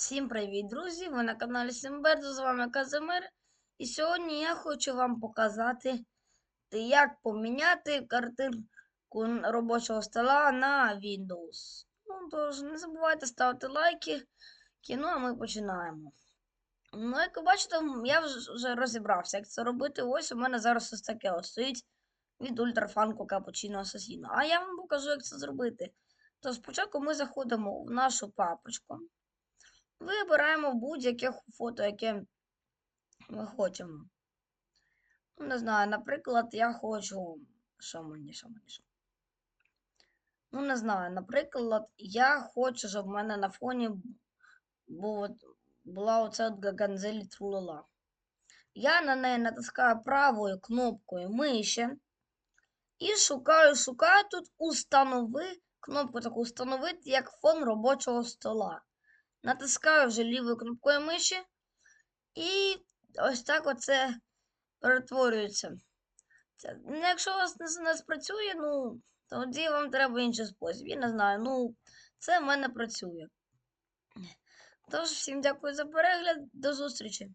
Всім привіт, друзі! Ви на каналі Сімбердо, з вами Казимир. І сьогодні я хочу вам показати, як поміняти картинку робочого стола на Windows. Ну, тож, не забувайте ставити лайки. Кіно, а ми починаємо. Ну, як ви бачите, я вже розібрався, як це робити. Ось у мене зараз ось таке ось стоїть від ультрафанку Капучино Асасіно. А я вам покажу, як це зробити. То спочатку ми заходимо в нашу папочку. Вибираємо будь-яке фото, яке ми хочемо. Ну, Не знаю, наприклад, я хочу. Що мені, що мені, що? Ну, не знаю, наприклад, я хочу, щоб в мене на фоні був, була оця от Гаганзелі Трулала. Я на неї натискаю правою кнопкою миші і шукаю, шукаю тут установи, кнопку таку установити як фон робочого стола. Натискаю вже лівою кнопкою миші, і ось так оце перетворюється. Це, ну, якщо у вас не, не спрацює, ну, тоді вам треба інший спосіб. Я не знаю, ну, це в мене працює. Тож, всім дякую за перегляд, до зустрічі!